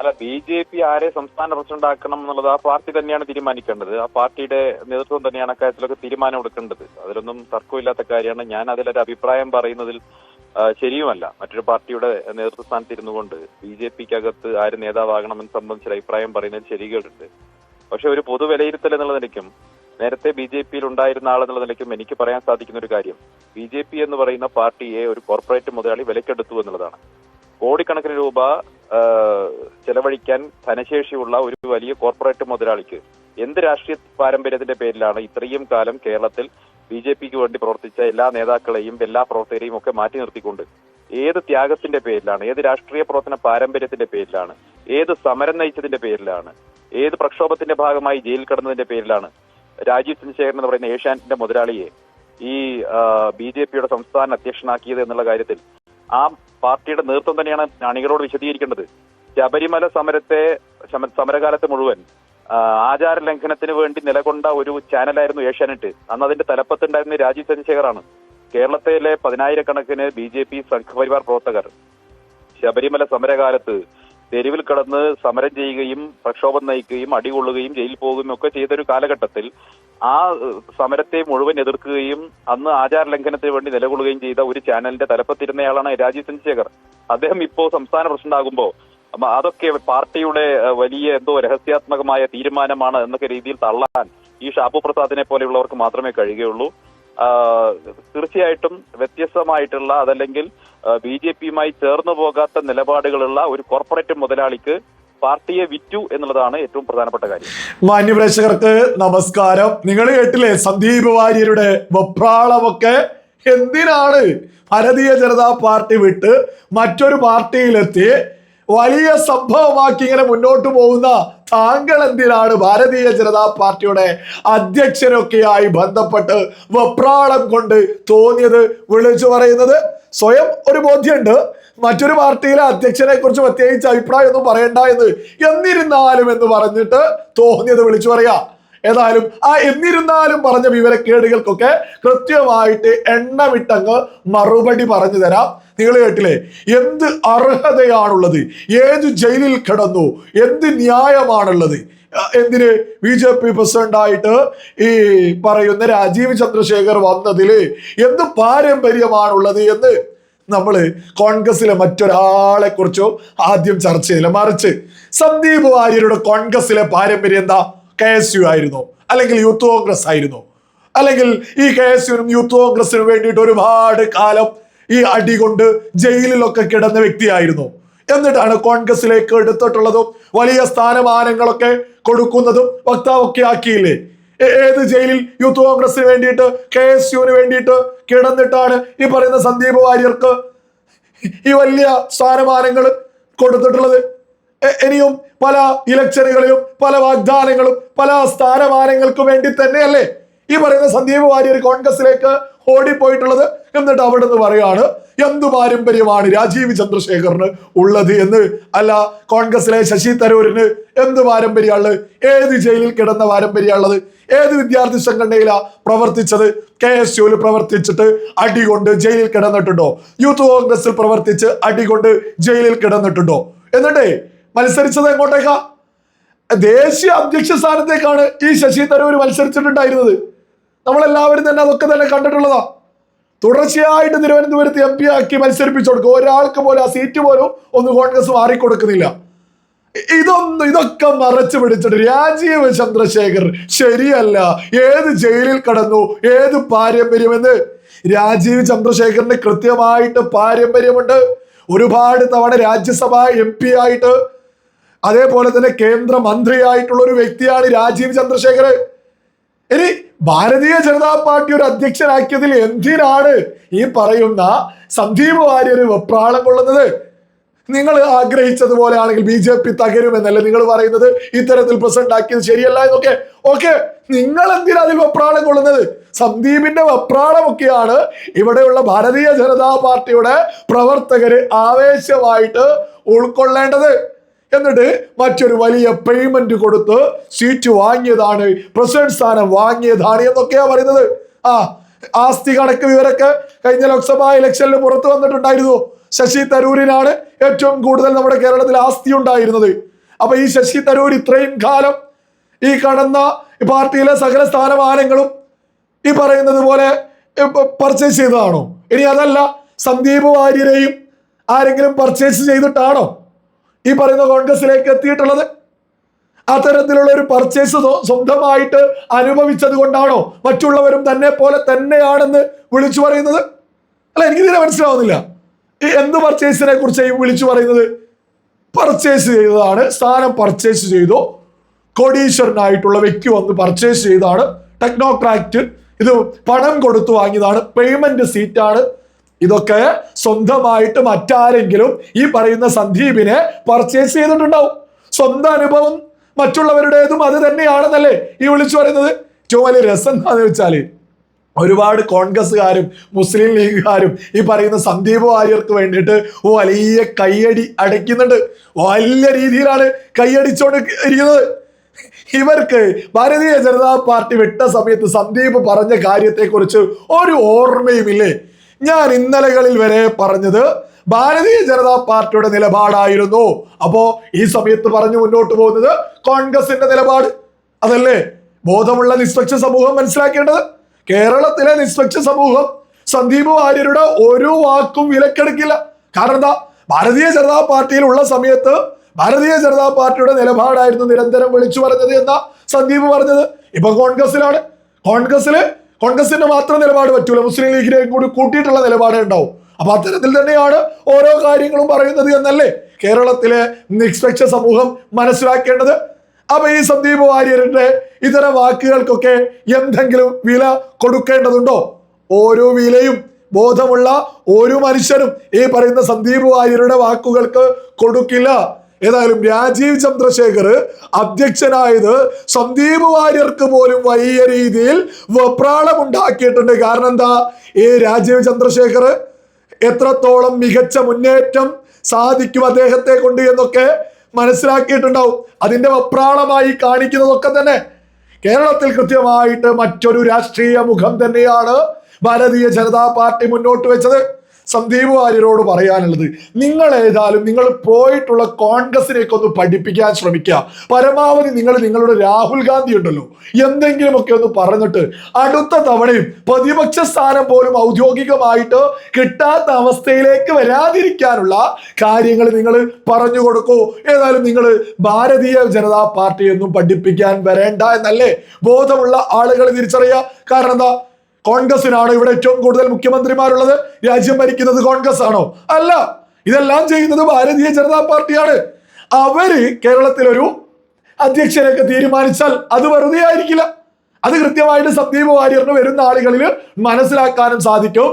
അല്ല B J P ആരെ സംസ്ഥാന പ്രസിഡന്റ് ആക്കണം എന്നുള്ളത് ആ പാർട്ടി തന്നെയാണ് തീരുമാനിക്കേണ്ടത്. ആ പാർട്ടിയുടെ നേതൃത്വം തന്നെയാണ് അക്കാര്യത്തിലൊക്കെ തീരുമാനം എടുക്കേണ്ടത്. അതിലൊന്നും തർക്കമില്ലാത്ത കാര്യമാണ്. ഞാൻ അതിലൊരു അഭിപ്രായം പറയുന്നതിൽ ശരിയുമല്ല. മറ്റൊരു പാർട്ടിയുടെ നേതൃത്വ ഇരുന്നു കൊണ്ട് ബി ജെ പിക്ക് അകത്ത് ആര് നേതാവാകണമെന്ന് സംബന്ധിച്ച അഭിപ്രായം പറയുന്നതിൽ ശരികളുണ്ട് പക്ഷെ ഒരു പൊതു വിലയിരുത്തൽ എന്നുള്ള നിലയ്ക്കും നേരത്തെ ബി ജെ പിയിൽ ഉണ്ടായിരുന്ന ആളെന്നുള്ള നിലയ്ക്കും എനിക്ക് പറയാൻ സാധിക്കുന്ന ഒരു കാര്യം ബി ജെ പി എന്ന് പറയുന്ന പാർട്ടിയെ ഒരു കോർപ്പറേറ്റ് മുതലാളി വിലക്കെടുത്തു എന്നുള്ളതാണ്. കോടിക്കണക്കിന് രൂപ ചെലവഴിക്കാൻ ധനശേഷിയുള്ള ഒരു വലിയ കോർപ്പറേറ്റ് മുതലാളിക്ക് എന്ത് രാഷ്ട്രീയ പാരമ്പര്യത്തിന്റെ പേരിലാണ് ഇത്രയും കാലം കേരളത്തിൽ ബി ജെ പിക്ക് വേണ്ടി പ്രവർത്തിച്ച എല്ലാ നേതാക്കളെയും എല്ലാ പ്രവർത്തകരെയും ഒക്കെ മാറ്റി നിർത്തിക്കൊണ്ട് ഏത് ത്യാഗത്തിന്റെ പേരിലാണ് ഏത് രാഷ്ട്രീയ പ്രവർത്തന പാരമ്പര്യത്തിന്റെ പേരിലാണ് ഏത് സമരം നയിച്ചതിന്റെ പേരിലാണ് ഏത് പ്രക്ഷോഭത്തിന്റെ ഭാഗമായി ജയിൽ കിടന്നതിന്റെ പേരിലാണ് രാജീവ് ചന്ദ്രശേഖരൻ എന്ന് പറയുന്ന ഏഷ്യാനെറ്റിന്റെ മുതലാളിയെ ഈ ബി ജെ പിയുടെ സംസ്ഥാന അധ്യക്ഷനാക്കിയത് എന്നുള്ള കാര്യത്തിൽ ആ പാർട്ടിയുടെ നേതൃത്വം തന്നെയാണ് അണികളോട് വിശദീകരിക്കേണ്ടത്. ശബരിമല സമരത്തെ സമരകാലത്ത് മുഴുവൻ ആചാര ലംഘനത്തിന് വേണ്ടി നിലകൊണ്ട ഒരു ചാനലായിരുന്നു ഏഷ്യാനെറ്റ്. അന്ന് അതിന്റെ തലപ്പത്തുണ്ടായിരുന്ന രാജീവ് ചന്ദ്രശേഖറാണ്. കേരളത്തിലെ പതിനായിരക്കണക്കിന് ബി ജെ പി സംഘപരിവാർ പ്രവർത്തകർ ശബരിമല സമരകാലത്ത് തെരുവിൽ കടന്ന് സമരം ചെയ്യുകയും പ്രക്ഷോഭം നയിക്കുകയും അടികൊള്ളുകയും ജയിലിൽ പോകുകയും ഒക്കെ ചെയ്തൊരു കാലഘട്ടത്തിൽ ആ സമരത്തെ മുഴുവൻ എതിർക്കുകയും അന്ന് ആചാര ലംഘനത്തിന് വേണ്ടി നിലകൊള്ളുകയും ചെയ്ത ഒരു ചാനലിന്റെ തലപ്പത്തിരുന്നയാളാണ് രാജീവ് ചന്ദ്രശേഖർ. അദ്ദേഹം ഇപ്പോ സംസ്ഥാന പ്രസിഡന്റ് അതൊക്കെ പാർട്ടിയുടെ വലിയ എന്തോ രഹസ്യാത്മകമായ തീരുമാനമാണ് എന്നൊക്കെ രീതിയിൽ തള്ളാൻ ഈ ഷാപ്പു പ്രസാദിനെ പോലെയുള്ളവർക്ക് മാത്രമേ കഴിയുകയുള്ളൂ. തീർച്ചയായിട്ടും വ്യത്യസ്തമായിട്ടുള്ള അതല്ലെങ്കിൽ ബി ജെ പിയുമായി ചേർന്നു പോകാത്ത നിലപാടുകളുള്ള ഒരു കോർപ്പറേറ്റ് മുതലാളിക്ക് പാർട്ടിയെ വിറ്റു എന്നുള്ളതാണ് ഏറ്റവും പ്രധാനപ്പെട്ട കാര്യം. മാന്യപ്രേക്ഷകർക്ക് നമസ്കാരം. നിങ്ങൾ കേട്ടില്ലേ സന്ദീപ് വാര്യരുടെ വെപ്രാളമൊക്കെ? എന്തിനാണ് ഭാരതീയ ജനതാ പാർട്ടി വിട്ട് മറ്റൊരു പാർട്ടിയിലെത്തി വലിയ സംഭവമാക്കി ഇങ്ങനെ മുന്നോട്ട് പോകുന്ന താങ്കൾ എന്തിനാണ് ഭാരതീയ ജനതാ പാർട്ടിയുടെ അധ്യക്ഷനൊക്കെയായി ബന്ധപ്പെട്ട് വെപ്രാളം കൊണ്ട് തോന്നിയത് വിളിച്ചു പറയുന്നത്? സ്വയം ഒരു ബോധ്യമുണ്ട്. മറ്റൊരു പാർട്ടിയിലെ അധ്യക്ഷനെ കുറിച്ച് പ്രത്യേകിച്ച് അഭിപ്രായം ഒന്നും പറയണ്ട എന്ന് എന്നിരുന്നാലും എന്ന് പറഞ്ഞിട്ട് തോന്നിയത് വിളിച്ചു പറയാ. ഏതായാലും ആ എന്നിരുന്നാലും പറഞ്ഞ വിവരക്കേടുകൾക്കൊക്കെ കൃത്യമായിട്ട് എണ്ണമിട്ടങ്ങ് മറുപടി പറഞ്ഞു തരാം. നിങ്ങൾ കേട്ടില്ലേ? എന്ത് അർഹതയാണുള്ളത്? ഏത് ജയിലിൽ കിടന്നു? എന്ത് ന്യായമാണുള്ളത്? എന്തിന്? ബി ജെ പി പ്രസിഡന്റായിട്ട് ഈ പറയുന്ന രാജീവ് ചന്ദ്രശേഖർ വന്നതിൽ എന്ത് പാരമ്പര്യമാണുള്ളത് എന്ന് നമ്മൾ കോൺഗ്രസിലെ മറ്റൊരാളെ കുറിച്ചോ ആദ്യം ചർച്ച ചെയ്തില്ല മറിച്ച്. സന്ദീപ് വാര്യരുടെ കോൺഗ്രസിലെ പാരമ്പര്യം എന്താ? കെ എസ് യു ആയിരുന്നു. അല്ലെങ്കിൽ യൂത്ത് കോൺഗ്രസ് ആയിരുന്നു. അല്ലെങ്കിൽ ഈ കെ എസ് യുനും യൂത്ത് കോൺഗ്രസിനും വേണ്ടിയിട്ട് ഒരുപാട് കാലം ഈ അടി കൊണ്ട് ജയിലിലൊക്കെ കിടന്ന വ്യക്തിയായിരുന്നു. എന്നിട്ടാണ് കോൺഗ്രസിലേക്ക് എടുത്തിട്ടുള്ളതും വലിയ സ്ഥാനമാനങ്ങളൊക്കെ കൊടുക്കുന്നതും വക്താവൊക്കെ ആക്കിയില്ലേ? ഏത് ജയിലിൽ യൂത്ത് കോൺഗ്രസിന് വേണ്ടിയിട്ട് കെ എസ് യുവിന് വേണ്ടിയിട്ട് കിടന്നിട്ടാണ് ഈ പറയുന്ന സന്ദീപ് വാര്യർക്ക് ഈ വലിയ സ്ഥാനമാനങ്ങൾ കൊടുത്തിട്ടുള്ളത്? ഇനിയും പല ഇലക്ഷനുകളിലും പല വാഗ്ദാനങ്ങളും പല സ്ഥാനമാനങ്ങൾക്കും വേണ്ടി തന്നെയല്ലേ ഈ പറയുന്ന സന്ദീപ് വാര്യർ കോൺഗ്രസിലേക്ക് ഓടിപ്പോയിട്ടുള്ളത്? എന്നിട്ട് അവിടെ നിന്ന് പറയാണ് എന്തു പാരമ്പര്യമാണ് രാജീവ് ചന്ദ്രശേഖറിന് ഉള്ളത് എന്ന്? അല്ല കോൺഗ്രസിലെ ശശി തരൂരിന് എന്ത് പാരമ്പര്യമുള്ളത് ഏത് ജയിലിൽ കിടന്ന പാരമ്പര്യമുള്ളത് ഏത് വിദ്യാർത്ഥി സംഘടനയിലാ പ്രവർത്തിച്ചത്? കെ എസ് യുവിൽ പ്രവർത്തിച്ചിട്ട് അടികൊണ്ട് ജയിലിൽ കിടന്നിട്ടുണ്ടോ? യൂത്ത് കോൺഗ്രസിൽ പ്രവർത്തിച്ച് അടികൊണ്ട് ജയിലിൽ കിടന്നിട്ടുണ്ടോ? എന്നിട്ടേ മത്സരിച്ചത് എങ്ങോട്ടേക്കാ? ദേശീയ അധ്യക്ഷ സ്ഥാനത്തേക്കാണ് ഈ ശശി തരൂർ മത്സരിച്ചിട്ടുണ്ടായിരുന്നത്. നമ്മളെല്ലാവരും തന്നെ അതൊക്കെ തന്നെ കണ്ടിട്ടുള്ളതാ. തുടർച്ചയായിട്ട് തിരുവനന്തപുരത്ത് എം പി ആക്കി മത്സരിപ്പിച്ചു കൊടുക്കും ഒരാൾക്ക് പോലും ആ സീറ്റ് പോലും ഒന്ന് കോൺഗ്രസ് മാറിക്കൊടുക്കുന്നില്ല. കൊടുക്കുന്നില്ല ഇതൊന്നും ഇതൊക്കെ മറച്ചു പിടിച്ചിട്ട് രാജീവ് ചന്ദ്രശേഖർ ശരിയല്ല. ഏത് ജയിലിൽ കടന്നു ഏത് പാരമ്പര്യമെന്ന്? രാജീവ് ചന്ദ്രശേഖറിന് കൃത്യമായിട്ട് പാരമ്പര്യമുണ്ട്. ഒരുപാട് തവണ രാജ്യസഭ എം പി ആയിട്ട് അതേപോലെ തന്നെ കേന്ദ്ര മന്ത്രിയായിട്ടുള്ള ഒരു വ്യക്തിയാണ് രാജീവ് ചന്ദ്രശേഖർ ഇനി ഭാരതീയ ജനതാ പാർട്ടി ഒരു അധ്യക്ഷനാക്കിയതിൽ എന്തിനാണ് ഈ പറയുന്ന സന്ദീപ് വാര്യർ വെപ്രാളം കൊള്ളുന്നത്? നിങ്ങൾ ആഗ്രഹിച്ചതുപോലെ ആണെങ്കിൽ ബി ജെ പി തകരുമെന്നല്ലേ നിങ്ങൾ പറയുന്നത്? ഇത്തരത്തിൽ പ്രസിഡന്റ് ആക്കിയത് ശരിയല്ല എന്നൊക്കെ. ഓക്കെ നിങ്ങൾ എന്തിനാ അതിൽ വെപ്രാളം കൊള്ളുന്നത്? സന്ദീപിന്റെ വെപ്രാളമൊക്കെയാണ് ഇവിടെയുള്ള ഭാരതീയ ജനതാ പാർട്ടിയുടെ പ്രവർത്തകര് ആവേശമായിട്ട് ഉൾക്കൊള്ളേണ്ടത്. എന്നിട്ട് മറ്റൊരു വലിയ പേയ്മെന്റ് കൊടുത്ത് സീറ്റ് വാങ്ങിയതാണ്. പ്രസിഡന്റ് സ്ഥാനം വാങ്ങിയതാണ് എന്നൊക്കെയാ പറയുന്നത്. ആ ആസ്തി കണക്ക് വിവരൊക്കെ കഴിഞ്ഞ ലോക്സഭാ ഇലക്ഷനിൽ പുറത്തു വന്നിട്ടുണ്ടായിരുന്നു. ശശി തരൂരിനാണ് ഏറ്റവും കൂടുതൽ നമ്മുടെ കേരളത്തിൽ ആസ്തി ഉണ്ടായിരുന്നത്. അപ്പൊ ഈ ശശി തരൂർ ഇത്രയും കാലം ഈ കടന്ന പാർട്ടിയിലെ സകല സ്ഥാനമാനങ്ങളും ഈ പറയുന്നത് പോലെ പർച്ചേസ് ചെയ്തതാണോ? ഇനി അതല്ല സന്ദീപ് വാര്യരെയും ആരെങ്കിലും പർച്ചേസ് ചെയ്തിട്ടാണോ? ഈ പറയുന്ന കോൺഗ്രസിലേക്ക് എത്തിയിട്ടുള്ളത്? അത്തരത്തിലുള്ള ഒരു പർച്ചേസ് സ്വന്തമായിട്ട് അനുഭവിച്ചത് കൊണ്ടാണോ? മറ്റുള്ളവരും തന്നെ പോലെ തന്നെയാണെന്ന് വിളിച്ചു പറയുന്നത്? അല്ല എനിക്ക് ഇതിനെ മനസ്സിലാവുന്നില്ല. ഈ എന്ത് പർച്ചേസിനെ കുറിച്ച് വിളിച്ചു പറയുന്നത്? പർച്ചേസ് ചെയ്തതാണ് സ്ഥാനം പർച്ചേസ് ചെയ്തു. കോടീശ്വരനായിട്ടുള്ള വ്യക്തി വന്ന് പർച്ചേസ് ചെയ്താണ്. ടെക്നോക്രാറ്റ് ഇത് പണം കൊടുത്തു വാങ്ങിയതാണ്. പേയ്മെന്റ് സീറ്റാണ് ഇതൊക്കെ സ്വന്തമായിട്ട് മറ്റാരെങ്കിലും ഈ പറയുന്ന സന്ദീപിനെ പർച്ചേസ് ചെയ്തിട്ടുണ്ടാവും. സ്വന്തം അനുഭവം മറ്റുള്ളവരുടേതും അത് തന്നെയാണെന്നല്ലേ ഈ വിളിച്ചു പറയുന്നത്? ഏറ്റവും വലിയ രസം എന്താണെന്ന് വെച്ചാൽ ഒരുപാട് കോൺഗ്രസ്സുകാരും മുസ്ലിം ലീഗുകാരും ഈ പറയുന്ന സന്ദീപ് വാര്യർക്ക് വേണ്ടിയിട്ട് വലിയ കൈയടി അടയ്ക്കുന്നുണ്ട്. വലിയ രീതിയിലാണ് കൈയടിച്ചോണ്ട് ഇരിക്കുന്നത് ഇവർക്ക് ഭാരതീയ ജനതാ പാർട്ടി വിട്ട സമയത്ത് സന്ദീപ് പറഞ്ഞ കാര്യത്തെക്കുറിച്ച് ഒരു ഓർമ്മയുമില്ലേ? ഞാൻ ഇന്നലകളിൽ വരെ പറഞ്ഞത് ഭാരതീയ ജനതാ പാർട്ടിയുടെ നിലപാടായിരുന്നു. അപ്പോ ഈ സമയത്ത് പറഞ്ഞു മുന്നോട്ട് പോകുന്നത് കോൺഗ്രസിന്റെ നിലപാട്. അതല്ലേ? ബോധമുള്ള നിഷ്പക്ഷ സമൂഹം മനസ്സിലാക്കേണ്ടത്. കേരളത്തിലെ നിഷ്പക്ഷ സമൂഹം സന്ദീപ് വാര്യരുടെ ഒരു വാക്കും വിലക്കെടുക്കില്ല. കാരണം എന്താ? ഭാരതീയ ജനതാ പാർട്ടിയിലുള്ള സമയത്ത് ഭാരതീയ ജനതാ പാർട്ടിയുടെ നിലപാടായിരുന്നു നിരന്തരം വിളിച്ചു പറഞ്ഞത് എന്നാ സന്ദീപ് പറഞ്ഞത്. ഇപ്പൊ കോൺഗ്രസിലാണ് കോൺഗ്രസിൽ കോൺഗ്രസിന്റെ മാത്രം നിലപാട് പറ്റൂല. മുസ്ലിം ലീഗിനെ കൂടി കൂട്ടിയിട്ടുള്ള നിലപാടേ ഉണ്ടാവും. അപ്പൊ അത്തരത്തിൽ തന്നെയാണ് ഓരോ കാര്യങ്ങളും പറയുന്നത് എന്നല്ലേ കേരളത്തിലെ നിഷ്പക്ഷ സമൂഹം മനസ്സിലാക്കേണ്ടത്? അപ്പൊ ഈ സന്ദീപ് വാര്യരുടെ ഇതര വാക്കുകൾക്കൊക്കെ എന്തെങ്കിലും വില കൊടുക്കേണ്ടതുണ്ടോ? ഓരോ വിലയും ബോധമുള്ള ഒരു മനുഷ്യനും ഈ പറയുന്ന സന്ദീപ് വാര്യരുടെ വാക്കുകൾക്ക് കൊടുക്കില്ല. ഏതായാലും രാജീവ് ചന്ദ്രശേഖർ അധ്യക്ഷനായത് സന്ദീപ് വാര്യർക്ക് പോലും വലിയ രീതിയിൽ വെപ്രാളം ഉണ്ടാക്കിയിട്ടുണ്ട് കാരണം എന്താ? ഈ രാജീവ് ചന്ദ്രശേഖർ എത്രത്തോളം മികച്ച മുന്നേറ്റം സാധിക്കും അദ്ദേഹത്തെ കൊണ്ട് എന്നൊക്കെ മനസ്സിലാക്കിയിട്ടുണ്ടാവും. അതിന്റെ വപ്രാളമായി കാണിക്കുന്നതൊക്കെ തന്നെ കേരളത്തിൽ കൃത്യമായിട്ട് മറ്റൊരു രാഷ്ട്രീയ മുഖം തന്നെയാണ് ഭാരതീയ ജനതാ പാർട്ടി മുന്നോട്ട് വെച്ചത്. സന്ദീപ് വാര്യരോട് പറയാനുള്ളത് നിങ്ങൾ ഏതായാലും നിങ്ങൾ പോയിട്ടുള്ള കോൺഗ്രസിനെയൊക്കെ ഒന്ന് പഠിപ്പിക്കാൻ ശ്രമിക്കുക. പരമാവധി നിങ്ങൾ നിങ്ങളുടെ രാഹുൽ ഗാന്ധി ഉണ്ടല്ലോ എന്തെങ്കിലുമൊക്കെ ഒന്ന് പറഞ്ഞിട്ട് അടുത്ത തവണയും പ്രതിപക്ഷ സ്ഥാനം പോലും ഔദ്യോഗികമായിട്ട് കിട്ടാത്ത അവസ്ഥയിലേക്ക് വരാതിരിക്കാനുള്ള കാര്യങ്ങൾ നിങ്ങൾ പറഞ്ഞു കൊടുക്കൂ. ഏതായാലും നിങ്ങൾ ഭാരതീയ ജനതാ പാർട്ടിയൊന്നും പഠിപ്പിക്കാൻ വരേണ്ട എന്നല്ലേ ബോധമുള്ള ആളുകൾ തിരിച്ചറിയുക. കാരണം എന്താ? കോൺഗ്രസിനാണോ ഇവിടെ ഏറ്റവും കൂടുതൽ മുഖ്യമന്ത്രിമാരുള്ളത്? രാജ്യം ഭരിക്കുന്നത് കോൺഗ്രസ് ആണോ അല്ല. ഇതെല്ലാം ചെയ്യുന്നത് ഭാരതീയ ജനതാ പാർട്ടിയാണ്. അവർ കേരളത്തിലൊരു അധ്യക്ഷനെയൊക്കെ തീരുമാനിച്ചാൽ അത് വെറുതെ ആയിരിക്കില്ല. അത് കൃത്യമായിട്ട് സന്ദീപ് വാര്യറിന് വരുന്ന ആളുകളിൽ മനസ്സിലാക്കാനും സാധിക്കും.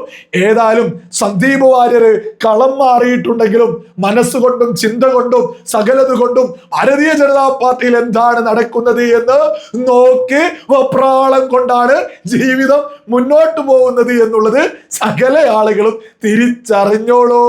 ഏതായാലും സന്ദീപ് വാര്യര് കളം മാറിയിട്ടുണ്ടെങ്കിലും മനസ്സുകൊണ്ടും ചിന്ത കൊണ്ടും സകലത് കൊണ്ടും ഭാരതീയ ജനതാ പാർട്ടിയിൽ എന്താണ് നടക്കുന്നത് എന്ന് നോക്കി വപ്രാളം കൊണ്ടാണ് ജീവിതം മുന്നോട്ട് പോകുന്നത് എന്നുള്ളത് സകല ആളുകളും തിരിച്ചറിഞ്ഞോളൂ.